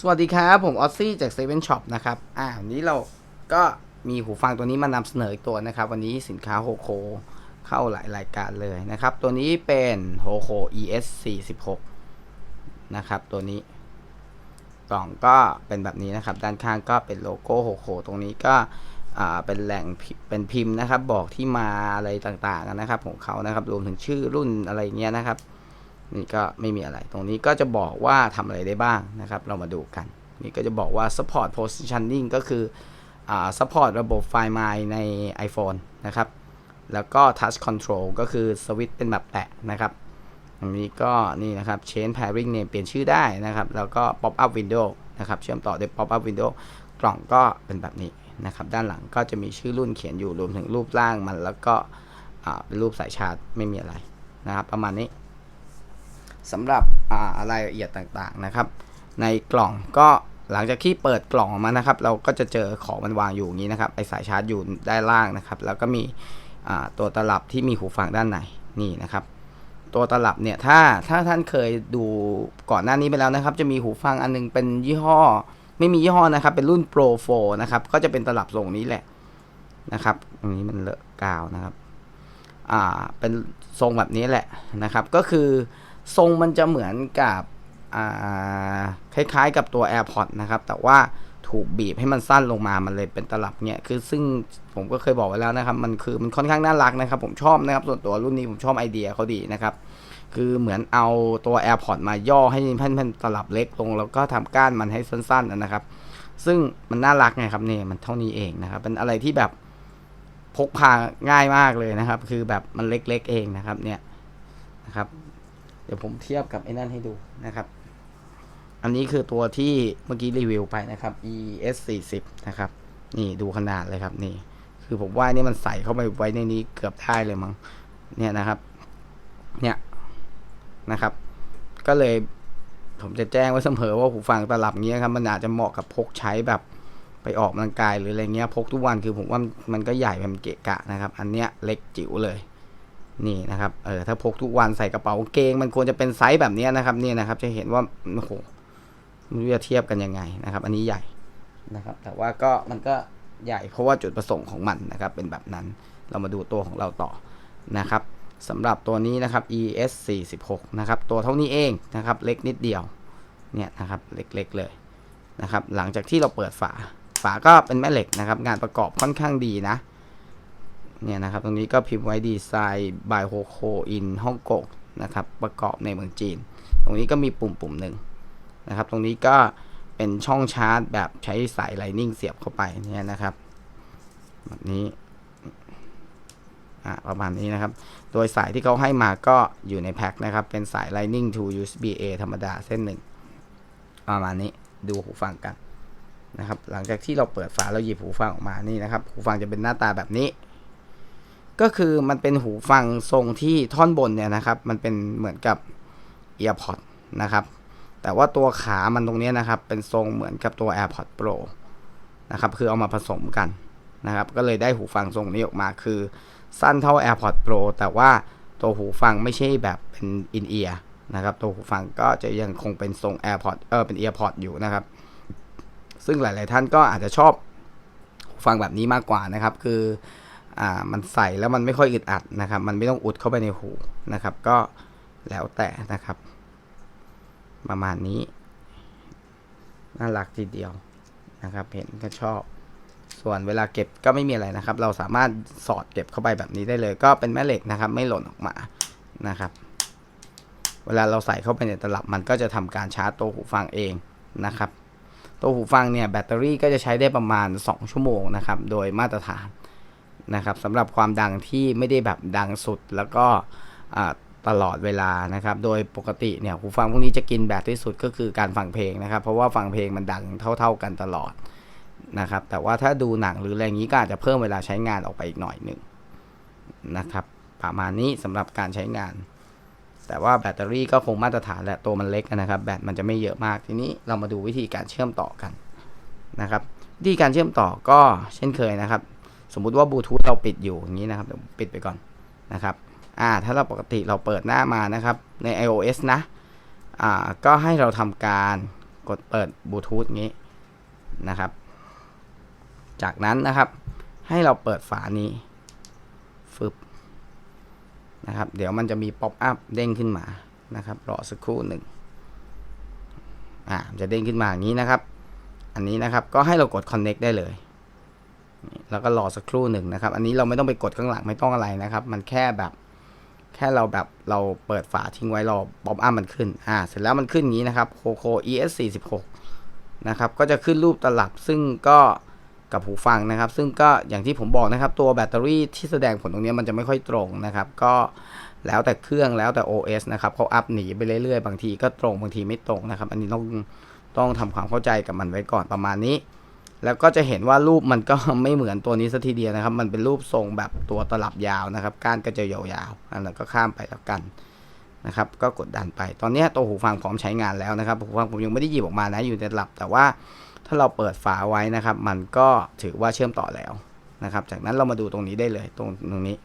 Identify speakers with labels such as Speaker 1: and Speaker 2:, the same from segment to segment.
Speaker 1: สวัสดีครับ ผมออซซี่จากเซเว่นช็อปนะครับ อ่าวันนี้เราก็มีหูฟังตัวนี้มานำเสนออีกตัวนะครับ วันนี้สินค้าโฮโคเข้าหลายรายการเลยนะครับ ตัวนี้เป็นโฮโค ES 46นะครับ ตัวนี้กล่องก็เป็นแบบนี้นะครับ ด้านข้างก็เป็นโลโก้โฮโคตรงนี้ก็อ่าเป็นแหล่งเป็นพิมพ์นะครับ บอกที่มาอะไรต่างๆนะครับ ของเขานะครับ รวมถึงชื่อรุ่นอะไรเงี้ยนะครับ นี่ก็ไม่มีอะไร ตรงนี้ก็จะบอกว่าทำอะไรได้บ้างนะครับ เรามาดูกัน นี่ก็จะบอกว่า support positioning ก็คืออ่า support ระบบ Find My ใน iPhone นะครับ แล้วก็ touch control ก็คือสวิตช์เป็นแบบแตะนะครับอันนี้ก็นี่นะครับ change pairing name เปลี่ยนชื่อได้นะครับ แล้วก็ pop up window นะครับ เชื่อมต่อด้วย pop up window กล่องก็เป็นแบบนี้นะครับ ด้านหลังก็จะมีชื่อรุ่นเขียนอยู่รวมถึงรูปร่างมัน แล้วก็เป็นรูปสายชาร์จไม่มีอะไรนะครับ ประมาณนี้ สำหรับรายละเอียดต่างๆนะครับ ในกล่องก็หลังจากที่เปิดกล่องออกมานะครับ เราก็จะเจอของมันวางอยู่อย่างนี้นะครับไอสายชาร์จอยู่ด้านล่างนะครับ แล้วก็มีตัวตลับที่มีหูฟังด้านในนี่นะครับ ตัวตลับเนี่ยถ้าถ้าท่านเคยดูก่อนหน้านี้ไปแล้วนะครับ จะมีหูฟังอันนึงเป็นยี่ห้อ ไม่มียี่ห้อนะครับ เป็นรุ่น Pro 4นะครับก็จะเป็นตลับทรงนี้แหละนะครับอันนี้มันเลอะกาวนะครับ อ่าเป็นทรงแบบนี้แหละนะครับ ก็คือ ทรงมันจะเหมือนกับคล้ายๆกับตัว AirPods นะครับ แต่ว่าถูกบีบให้มันสั้นลงมา มันเลยเป็นตลับเนี่ยคือซึ่งผมก็เคยบอกไว้แล้วนะครับ มันคือมันค่อนข้างน่ารักนะครับ ผมชอบนะครับ ส่วนตัวรุ่นนี้ผมชอบไอเดียเขาดีนะครับ คือเหมือนเอาตัว AirPods มาย่อให้พันพันตลับเล็กลง แล้วก็ทำก้านมันให้สั้นๆนะครับ ซึ่งมันน่ารักไงครับเนี่ยมันเท่านี้เองนะครับ เป็นอะไรที่แบบพกพาง่ายมากเลยนะครับ คือแบบมันเล็กๆเองนะครับเนี่ยนะครับ เดี๋ยวผมเทียบกับไอ้นั่นให้ดูนะครับ อันนี้คือตัวที่เมื่อกี้รีวิวไปนะครับ ES 40นะครับ นี่ดูขนาดเลยครับ นี่ คือผมว่านี่มันใส่เข้าไปไว้ในนี้เกือบได้เลยมั้ง เนี่ยนะครับ เนี่ยนะครับ ก็เลยผมจะแจ้งไว้เสมอว่าหูฟังตลับเงี้ยครับ มันอาจจะเหมาะกับพกใช้แบบไปออกกำลังกายหรืออะไรเงี้ย พกทุกวันคือผมว่ามันก็ใหญ่มันเกะกะนะครับ อันเนี้ยเล็กจิ๋วเลย นี่นะครับ เออถ้าพกทุกวันใส่กระเป๋าเกง มันควรจะเป็นไซส์แบบนี้นะครับนี่นะครับ จะเห็นว่าโอ้โหม่รู้จะเทียบกันยังไงนะครับ อันนี้ใหญ่นะครับ แต่ว่าก็มันก็ใหญ่เพราะว่าจุดประสงค์ของมันนะครับ เป็นแบบนั้นเรามาดูตัวของเราต่อนะครับสำหรับตัวนี้นะครับ ES 46นะครับ ตัวเท่านี้เองนะครับ เล็กนิดเดียว เนี่ยนะครับ เล็กๆเลยนะครับ หลังจากที่เราเปิดฝา ฝาก็เป็นแม่เหล็กนะครับ งานประกอบค่อนข้างดีนะ เนี่ยนะครับ ตรงนี้ก็พิมพ์ไว้ดีไซน์บายโฮโคอินฮ่องกงนะครับ ประกอบในเมืองจีน ตรงนี้ก็มีปุ่มปุ่มหนึ่งนะครับ ตรงนี้ก็เป็นช่องชาร์จแบบใช้สายไลนิ่งเสียบเข้าไปเนี่ยนะครับแบบนี้ประมาณนี้นะครับ โดยสายที่เขาให้มาก็อยู่ในแพ็คนะครับ เป็นสาย Lightning to USB A ธรรมดาเส้นหนึ่ง ประมาณนี้ดูหูฟังกันนะครับ หลังจากที่เราเปิดฝาเราหยิบหูฟังออกมานี่นะครับ หูฟังจะเป็นหน้าตาแบบนี้ ก็คือมันเป็นหูฟังทรงที่ท่อนบนเนี่ยนะครับ มันเป็นเหมือนกับ EarPod นะครับ แต่ว่าตัวขามันตรงนี้นะครับ เป็นทรงเหมือนกับตัว AirPods Pro นะครับ คือเอามาผสมกันนะครับ ก็เลยได้หูฟังทรงนี้ออกมาคือ สั้นเท่า AirPods Pro แต่ว่าตัวหูฟังไม่ใช่แบบเป็น in ear นะครับ ตัวหูฟังก็จะยังคงเป็นทรง AirPods เออเป็น EarPods อยู่นะครับ ซึ่งหลาย ๆ ท่านก็อาจจะชอบหูฟังแบบนี้มากกว่านะครับ คือ อ่ามันใส่แล้วมันไม่ค่อยอึดอัดนะครับ มันไม่ต้องอุดเข้าไปในหูนะครับ ก็แล้วแต่นะครับ ประมาณนี้น่ารักทีเดียวนะครับ เห็นก็ชอบ ส่วนเวลาเก็บก็ไม่มีอะไรนะครับ เราสามารถสอดเก็บเข้าไปแบบนี้ได้เลย ก็เป็นแม่เหล็กนะครับ ไม่หล่นออกมานะครับ เวลาเราใส่เข้าไปในตลับมันก็จะทำการชาร์จตัวหูฟังเองนะครับตัวหูฟังเนี่ยแบตเตอรี่ก็จะใช้ได้ประมาณ 2 ชั่วโมงนะครับ โดยมาตรฐาน นะครับสำหรับความดังที่ไม่ได้แบบดังสุดแล้วก็ตลอดเวลานะครับ โดยปกติเนี่ยหูฟังพวกนี้จะกินแบตที่สุดก็คือการฟังเพลงนะครับ เพราะว่าฟังเพลงมันดังเท่า ๆกันตลอดนะครับ แต่ว่าถ้าดูหนังหรืออะไรอย่างนี้ก็อาจจะเพิ่มเวลาใช้งานออกไปอีกหน่อยหนึ่งนะครับ ประมาณนี้สำหรับการใช้งาน แต่ว่าแบตเตอรี่ก็คงมาตรฐานแหละตัวมันเล็กนะครับ แบตมันจะไม่เยอะมากทีนี้เรามาดูวิธีการเชื่อมต่อกันนะครับวิธีการเชื่อมต่อก็เช่นเคยนะครับ สมมุติว่าบลูทูธเราปิดอยู่อย่างนี้นะครับเดี๋ยวปิดไปก่อนนะครับอ่าถ้าเราปกติเราเปิดหน้ามานะครับใน iOS นะอ่าก็ให้เราทำการกดเปิดบลูทูธงี้นะครับ จากนั้นนะครับให้เราเปิดฝานี้ฟึบนะครับ เดี๋ยวมันจะมีป๊อปอัพเด้งขึ้นมานะครับรอสักครู่หนึ่งอ่าจะเด้งขึ้นมาอย่างนี้นะครับ อันนี้นะครับก็ให้เรากด connect ได้เลย แล้วก็รอสักครู่หนึ่งนะครับ อันนี้เราไม่ต้องไปกดข้างหลังไม่ต้องอะไรนะครับ มันแค่แบบแค่เราแบบเราเปิดฝาทิ้งไว้รอป๊อปอัพมันขึ้น อ่า เสร็จแล้วมันขึ้นอย่างนี้นะครับ Coco ES 46นะครับ ก็จะขึ้นรูปตลับซึ่งก็กับหูฟังนะครับ ซึ่งก็อย่างที่ผมบอกนะครับ ตัวแบตเตอรี่ที่แสดงผลตรงนี้มันจะไม่ค่อยตรงนะครับ ก็แล้วแต่เครื่องแล้วแต่ OS นะครับเขาอัพหนีไปเรื่อยๆ บางทีก็ตรงบางทีไม่ตรงนะครับ อันนี้ต้องต้องทำความเข้าใจกับมันไว้ก่อนประมาณนี้ แล้วก็จะเห็นว่ารูปมันก็ไม่เหมือนตัวนี้สัทีเดียวนะครับ มันเป็นรูปทรงแบบตัวตลับยาวนะครับ ก้านก็จะยาวๆอันนั้นก็ข้ามไปแล้วกันนะครับ ก็กดดันไป ตอนนี้ตัวหูฟังพร้อมใช้งานแล้วนะครับ หูฟังผมยังไม่ได้หยิบออกมานะ อยู่ในตลับ แต่ว่าถ้าเราเปิดฝาไว้นะครับ มันก็ถือว่าเชื่อมต่อแล้วนะครับ จากนั้นเรามาดูตรงนี้ได้เลย ตรงตรงนี้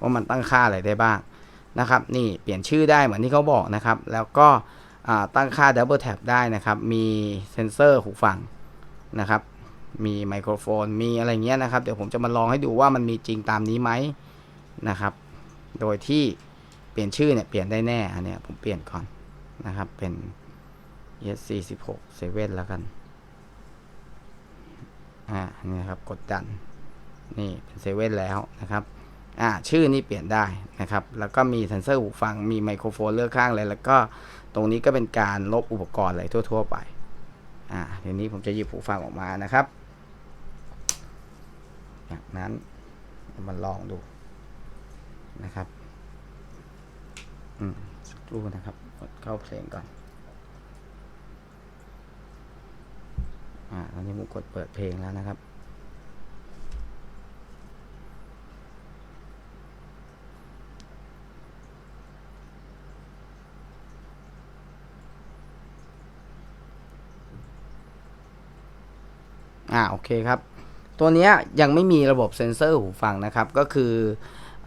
Speaker 1: ว่ามันตั้งค่าอะไรได้บ้างนะครับ นี่เปลี่ยนชื่อได้เหมือนที่เขาบอกนะครับ แล้วก็ตั้งค่า Double Tap ได้นะครับ มีเซนเซอร์หูฟังนะครับ มีไมโครโฟน มีอะไรเงี้ยนะครับ เดี๋ยวผมจะมาลองให้ดูว่ามันมีจริงตามนี้ไหมนะครับ โดยที่เปลี่ยนชื่อเนี่ยเปลี่ยนได้แน่อันเนี้ยผมเปลี่ยนก่อนนะครับเป็น ES 4 6 7แล้วกันอ่านี่ครับกดดันนี่เป็นเซเว่นแล้วนะครับอ่าชื่อนี่เปลี่ยนได้นะครับ แล้วก็มีเซนเซอร์หูฟังมีไมโครโฟนเลือกข้างเลยแล้วก็ตรงนี้ก็เป็นการลบอุปกรณ์อะไรทั่ว ๆ ไปอ่าทีนี้ผมจะหยิบหูฟังออกมานะครับ จากนั้นมาลองดูนะครับอืมสักครู่นะครับกดเข้าเพลงก่อน อ่าตอนนี้ผมกดเปิดเพลงแล้วนะครับอ่าโอเคครับ ตัวนี้ยังไม่มีระบบเซ็นเซอร์หูฟังนะครับ ก็คือ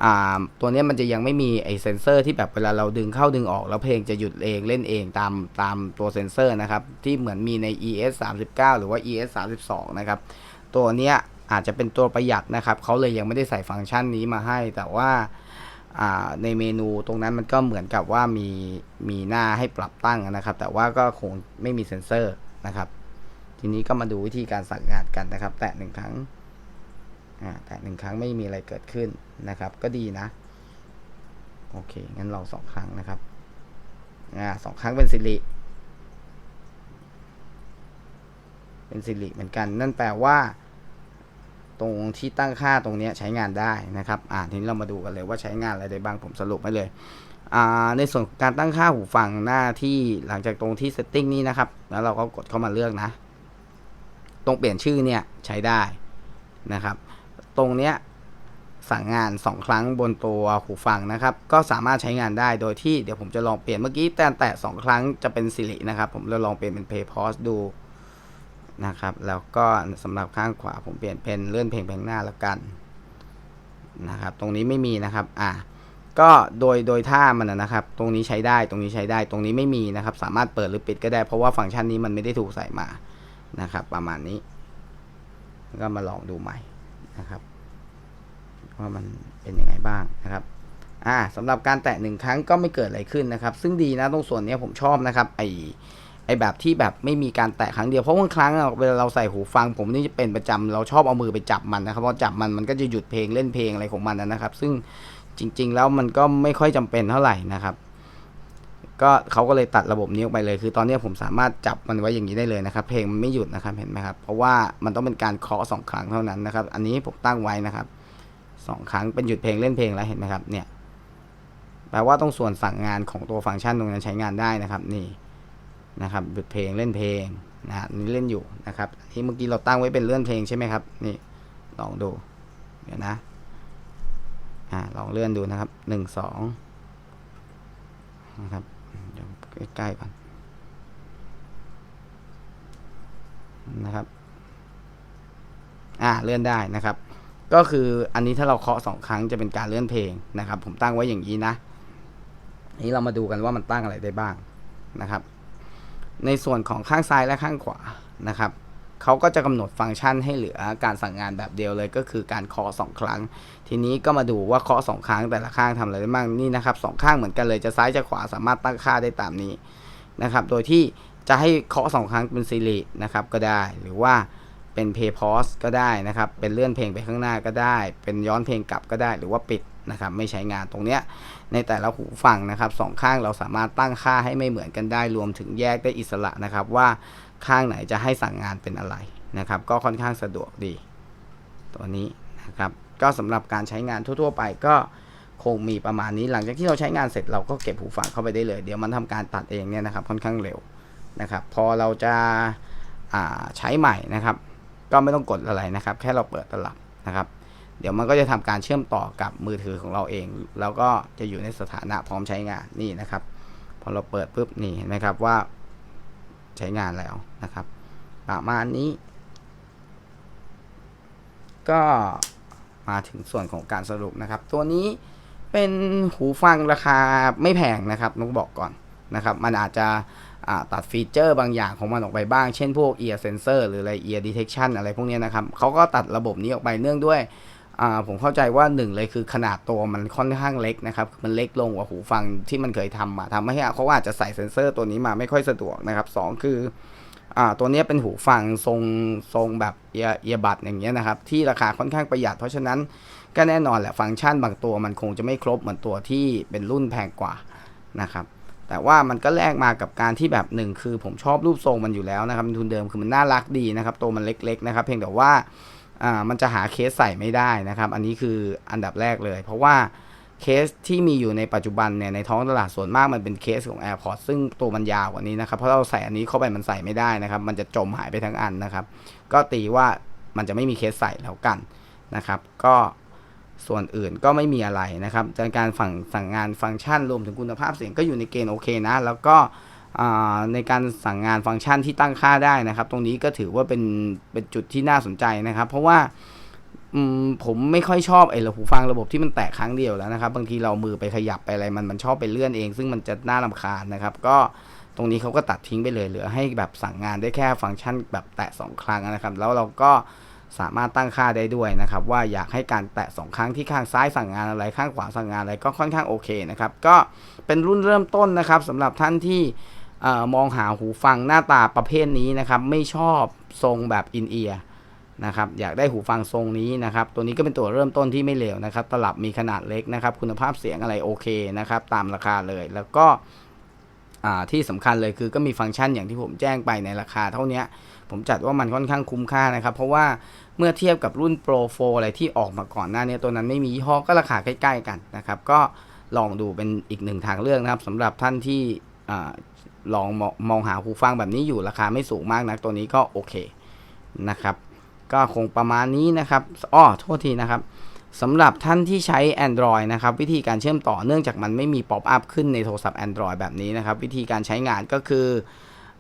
Speaker 1: อ่าตัวนี้มันจะยังไม่มีไอเซนเซอร์ที่แบบเวลาเราดึงเข้าดึงออก แล้วเพลงจะหยุดเองเล่นเองตามตามตัวเซนเซอร์นะครับ ที่เหมือนมีใน ES 39หรือว่า ES 32นะครับ ตัวนี้อาจจะเป็นตัวประหยัดนะครับเขาเลยยังไม่ได้ใส่ฟังก์ชันนี้มาให้ แต่ว่าอ่าในเมนูตรงนั้นมันก็เหมือนกับว่ามีมีหน้าให้ปรับตั้งนะครับ แต่ว่าก็คงไม่มีเซ็นเซอร์นะครับ ทีนี้ก็มาดูวิธีการสั่งงานกันนะครับ แตะหนึ่งครั้งแตะหนึ่งครั้งไม่มีอะไรเกิดขึ้นนะครับ ก็ดีนะ โอเค งั้นลองสองครั้งนะครับอสองครั้งเป็นสิริเป็นสิริเหมือนกัน นั่นแปลว่า ตรงที่ตั้งค่าตรงนี้ใช้งานได้นะครับ อ่าทีนี้เรามาดูกันเลยว่าใช้งานอะไรได้บ้างผมสรุปให้เลยอ่าในส่วนการตั้งค่าหูฟังหน้าที่หลังจากตรงที่ setting นี้นะครับ แล้วเราก็กดเข้ามาเลือกนะ ตรงเปลี่ยนชื่อเนี่ยใช้ได้นะครับ ตรงเนี้ยสั่งงาน 2 ครั้งบนตัวหูฟังนะครับ ก็สามารถใช้งานได้โดยที่เดี๋ยวผมจะลองเปลี่ยนเมื่อกี้แต่แตะ2ครั้งจะเป็นสิรินะครับ ผมจะลองเปลี่ยนเป็น play pause ดูนะครับ แล้วก็สำหรับข้างขวาผมเปลี่ยนเป็นเลื่อนเพลงเพลงหน้าแล้วกันนะครับ ตรงนี้ไม่มีนะครับอ่าก็โดยโดยท่ามันนะครับ ตรงนี้ใช้ได้ตรงนี้ใช้ได้ ตรงนี้ไม่มีนะครับ สามารถเปิดหรือปิดก็ได้เพราะว่าฟังก์ชันนี้มันไม่ได้ถูกใส่มา นะครับ ประมาณนี้ ก็มาลองดูใหม่นะครับว่ามันเป็นยังไงบ้างนะครับอ่าสำหรับการแตะหนึ่งครั้งก็ไม่เกิดอะไรขึ้นนะครับ ซึ่งดีนะตรงส่วนนี้ผมชอบนะครับ ไอไอแบบที่แบบไม่มีการแตะครั้งเดียวเพราะบางครั้งอะเวลาเราใส่หูฟัง ผมนี่จะเป็นประจำเราชอบเอามือไปจับมันนะครับพอจับมันมันก็จะหยุดเพลงเล่นเพลงอะไรของมันนะครับ ซึ่งจริง ๆ แล้วมันก็ไม่ค่อยจำเป็นเท่าไหร่นะครับ ก็เขาก็เลยตัดระบบนี้ออกไปเลย คือตอนนี้ผมสามารถจับมันไว้อย่างนี้ได้เลยนะครับ เพลงมันไม่หยุดนะครับเห็นไหมครับ เพราะว่ามันต้องเป็นการเคาะสองครั้งเท่านั้นนะครับ อันนี้ผมตั้งไว้นะครับสองครั้งเป็นหยุดเพลงเล่นเพลงแล้วเห็นไหมครับ เนี่ย แปลว่าต้องส่วนสั่งงานของตัวฟังก์ชันตรงนั้นใช้งานได้นะครับ นี่นะครับหยุดเพลงเล่นเพลงนะฮะนี่เล่นอยู่นะครับที่เมื่อกี้เราตั้งไว้เป็นเลื่อนเพลงใช่ไหมครับ นี่ลองดูเดี๋ยวนะอ่าลองเลื่อนดูนะครับหนึ่งสองนะครับ ใกล้ๆก่อนนะครับ อ่าเลื่อนได้นะครับ ก็คืออันนี้ถ้าเราเคาะสองครั้งจะเป็นการเลื่อนเพลงนะครับ ผมตั้งไว้อย่างนี้นะนี้เรามาดูกันว่ามันตั้งอะไรได้บ้างนะครับ ในส่วนของข้างซ้ายและข้างขวานะครับ เขาก็จะกำหนดฟังก์ชันให้เหลือการสั่งงานแบบเดียวเลยก็คือการเคาะสองครั้ง ทีนี้ก็มาดูว่าเคาะสองครั้งแต่ละข้างทำอะไรได้บ้างนี่นะครับสองข้างเหมือนกันเลยจะซ้ายจะขวาสามารถตั้งค่าได้ตามนี้นะครับโดยที่จะให้เคาะสองครั้งเป็นซีรีนะครับก็ได้หรือว่าเป็นเพย์พอสก็ได้นะครับ เป็นเลื่อนเพลงไปข้างหน้าก็ได้ เป็นย้อนเพลงกลับก็ได้ หรือว่าปิดนะครับ ไม่ใช้งานตรงเนี้ย ในแต่ละหูฟังนะครับสองข้างเราสามารถตั้งค่าให้ไม่เหมือนกันได้ รวมถึงแยกได้อิสระนะครับว่า ข้างไหนจะให้สั่งงานเป็นอะไรนะครับ ก็ค่อนข้างสะดวกดี ตัวนี้นะครับ ก็สำหรับการใช้งานทั่ว ๆ ไปก็คงมีประมาณนี้หลังจากที่เราใช้งานเสร็จเราก็เก็บหูฟังเข้าไปได้เลย เดี๋ยวมันทำการตัดเองเนี่ยนะครับ ค่อนข้างเร็วนะครับ พอเราจะาใช้ใหม่นะครับ ก็ไม่ต้องกดอะไรนะครับ แค่เราเปิดตลับนะครับ เดี๋ยวมันก็จะทำการเชื่อมต่อกับมือถือของเราเอง แล้วก็จะอยู่ในสถานะพร้อมใช้งานนี่นะครับ พอเราเปิดปุ๊บนี่เห็นไหมครับว่า ใช้งานแล้วนะครับ ประมาณนี้ ก็มาถึงส่วนของการสรุปนะครับ ตัวนี้เป็นหูฟังราคาไม่แพงนะครับต้องบอกก่อนนะครับ มันอาจจะตัดฟีเจอร์บางอย่างของมันออกไปบ้าง เช่นพวก ear sensor หรืออะไร ear detection อะไรพวกนี้นะครับเขาก็ตัดระบบนี้ออกไปเนื่องด้วย ผมเข้าใจว่าหนึ่งเลยคือขนาดตัวมันค่อนข้างเล็กนะครับ มันเล็กลงกว่าหูฟังที่มันเคยทำมาทำให้เขาอาจจะใส่เซนเซอร์ตัวนี้มาไม่ค่อยสะดวกนะครับสองคืออ่าตัวนี้เป็นหูฟังทรงทรงแบบเอียเอียบัดอย่างเงี้ยนะครับ ที่ราคาค่อนข้างประหยัด เพราะฉะนั้นก็แน่นอนแหละฟังก์ชันบางตัวมันคงจะไม่ครบเหมือนตัวที่เป็นรุ่นแพงกว่านะครับแต่ว่ามันก็แลกมากับการที่แบบหนึ่งคือผมชอบรูปทรงมันอยู่แล้วนะครับทุนเดิมคือมันน่ารักดีนะครับตัวมันเล็กๆนะครับ เพียงแต่ว่า อ่ามันจะหาเคสใส่ไม่ได้นะครับ อันนี้คืออันดับแรกเลย เพราะว่าเคสที่มีอยู่ในปัจจุบันเนี่ยในท้องตลาดส่วนมากมันเป็นเคสของ AirPods ซึ่งตัวมันยาวกว่านี้นะครับ เพราะเราใส่อันนี้เข้าไปมันใส่ไม่ได้นะครับ มันจะจมหายไปทั้งอันนะครับ ก็ตีว่ามันจะไม่มีเคสใส่แล้วกันนะครับ ก็ส่วนอื่นก็ไม่มีอะไรนะครับในการฝั่งสั่งงานฟังก์ชันรวมถึงคุณภาพเสียงก็อยู่ในเกณฑ์โอเคนะ แล้วก็ ในการสั่งงานฟังก์ชันที่ตั้งค่าได้นะครับ ตรงนี้ก็ถือว่าเป็นเป็นจุดที่น่าสนใจนะครับ เพราะว่าผมไม่ค่อยชอบไอ้ระหูฟังระบบที่มันแตกครั้งเดียวแล้วนะครับ บางทีเรามือไปขยับไปอะไรมันมันชอบไปเลื่อนเอง ซึ่งมันจะน่ารำคาญนะครับ ก็ตรงนี้เขาก็ตัดทิ้งไปเลยเหลือให้แบบสั่งงานได้แค่ฟังก์ชันแบบแตะสองครั้งนะครับ แล้วเราก็สามารถตั้งค่าได้ด้วยนะครับ ว่าอยากให้การแตะสองครั้งที่ข้างซ้ายสั่งงานอะไรข้างขวาสั่งงานอะไรก็ค่อนข้างโอเคนะครับ ก็เป็นรุ่นเริ่มต้นนะครับสำหรับท่านที่ ออมองหาหูฟังหน้าตาประเภทนี้นะครับ ไม่ชอบทรงแบบอินเอียร์นะครับอยากได้หูฟังทรงนี้นะครับ ตัวนี้ก็เป็นตัวเริ่มต้นที่ไม่เลวนะครับ ตลับมีขนาดเล็กนะครับ คุณภาพเสียงอะไรโอเคนะครับ ตามราคาเลย แล้วก็ที่สำคัญเลยคือก็มีฟังก์ชันอย่างที่ผมแจ้งไปในราคาเท่านี้ ผมจัดว่ามันค่อนข้างคุ้มค่านะครับ เพราะว่าเมื่อเทียบกับรุ่น Pro 4 อะไรที่ออกมาก่อนหน้านี้ตัวนั้นไม่มียี่ห้อก็ราคาใกล้ ๆ กันนะครับ ก็ลองดูเป็นอีกหนึ่งทางเลือกนะครับสำหรับท่านที่ ลองมองหาหูฟังแบบนี้อยู่ราคาไม่สูงมากนะตัวนี้ก็โอเคนะครับ ก็คงประมาณนี้นะครับอ้อโทษทีนะครับสำหรับท่านที่ใช้ Android นะครับวิธีการเชื่อมต่อเนื่องจากมันไม่มีป๊อปอัพขึ้นในโทรศัพท์ Android แบบนี้นะครับ วิธีการใช้งานก็คือ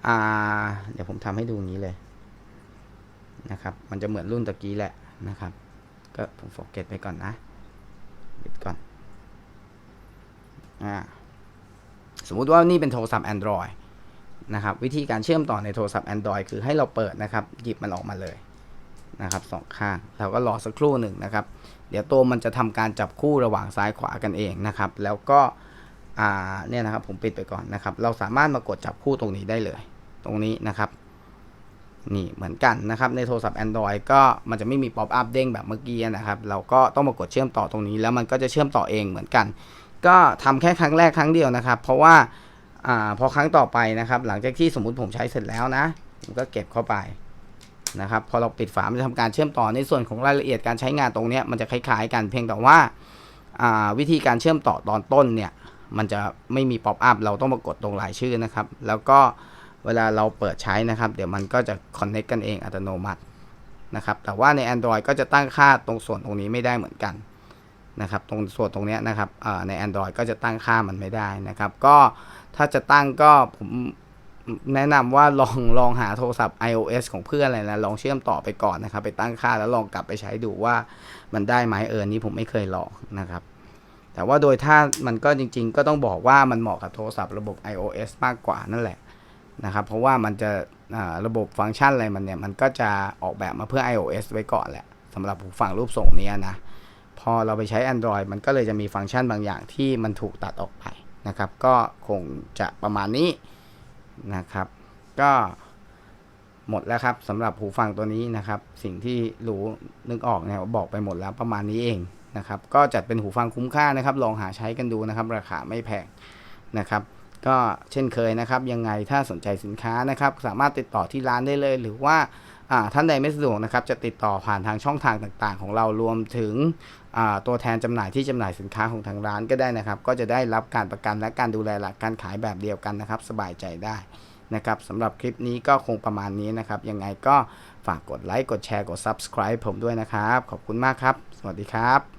Speaker 1: อเดี๋ยวผมทำให้ดูงนี้เลยนะครับมันจะเหมือนรุ่นตะกี้แหละนะครับ ก็ผมโฟกัสไปก่อนนะปิดก่อนอ่า สมมุติว่านี่เป็นโทรศัพท์ Android นะครับวิธีการเชื่อมต่อในโทรศัพท์ Android คือให้เราเปิดนะครับ หยิบมันออกมาเลยนะครับสองข้างเราก็รอสักครู่หนึ่งนะครับ เดี๋ยวตัวมันจะทำการจับคู่ระหว่างซ้ายขวากันเองนะครับ แล้วก็เนี่ยนะครับผมปิดไปก่อนนะครับ เราสามารถมากดจับคู่ตรงนี้ได้เลย ตรงนี้นะครับ นี่เหมือนกันนะครับ ในโทรศัพท์ Android ก็มันจะไม่มีป๊อปอัพเด้งแบบเมื่อกี้นะครับ เราก็ต้องมากดเชื่อมต่อตรงนี้ แล้วมันก็จะเชื่อมต่อเองเหมือนกัน ก็ทำแค่ครั้งแรกครั้งเดียวนะครับ เพราะว่าอ่าพอครั้งต่อไปนะครับ หลังจากที่สมมุติผมใช้เสร็จแล้วนะผมก็เก็บเข้าไปนะครับ พอเราปิดฝามันจะทำการเชื่อมต่อในส่วนของรายละเอียดการใช้งานตรงนี้มันจะคล้ายๆ กันเพียงแต่ว่าาวิธีการเชื่อมต่อตอนต้นเนี่ยมันจะไม่มีป๊อปอัพเราต้องมากดตรงรายชื่อนะครับ แล้วก็เวลาเราเปิดใช้นะครับ เดี๋ยวมันก็จะคอนเน c กกันเองอัตโนมัตินะครับ แต่ว่าใน Android ก็จะตั้งค่าตรงส่วนตรงนี้ไม่ได้เหมือนกัน นะครับตรงส่วนตรงนี้นะครับใน Android ก็จะตั้งค่ามันไม่ได้นะครับ ก็ถ้าจะตั้งก็ผมแนะนำว่าลองลองหาโทรศัพท์ iOS ของเพื่อนอะไรนะลองเชื่อมต่อไปก่อนนะครับ ไปตั้งค่าแล้วลองกลับไปใช้ดูว่ามันได้ไหมเออนี้ผมไม่เคยลองนะครับ แต่ว่าโดยถ้ามันก็จริง ๆ ก็ต้องบอกว่ามันเหมาะกับโทรศัพท์ระบบ iOS มากกว่านั่นแหละนะครับเพราะว่ามันจะระบบฟังก์ชันอะไรมันเนี่ยมันก็จะออกแบบมาเพื่อ iOS ไว้ก่อนแหละสำหรับหูฟังรูปทรงนี้นะ พอเราไปใช้ Android มันก็เลยจะมีฟังก์ชันบางอย่างที่มันถูกตัดออกไปนะครับ ก็คงจะประมาณนี้นะครับ ก็หมดแล้วครับสำหรับหูฟังตัวนี้นะครับ สิ่งที่รู้นึกออกเนี่ยบอกไปหมดแล้วประมาณนี้เองนะครับ ก็จัดเป็นหูฟังคุ้มค่านะครับ ลองหาใช้กันดูนะครับ ราคาไม่แพงนะครับ ก็เช่นเคยนะครับ ยังไงถ้าสนใจสินค้านะครับ สามารถติดต่อที่ร้านได้เลย หรือว่าอ่า ท่านใดไม่สะดวกนะครับจะติดต่อผ่านทางช่องทางต่างๆ ของเรารวมถึงตัวแทนจำหน่ายที่จำหน่ายสินค้าของทางร้านก็ได้นะครับ ก็จะได้รับการประกันและการดูแลหลักการขายแบบเดียวกันนะครับ สบายใจได้นะครับสำหรับคลิปนี้ก็คงประมาณนี้นะครับ ยังไงก็ฝากกดไลค์กดแชร์กด subscribe ผมด้วยนะครับ ขอบคุณมากครับ สวัสดีครับ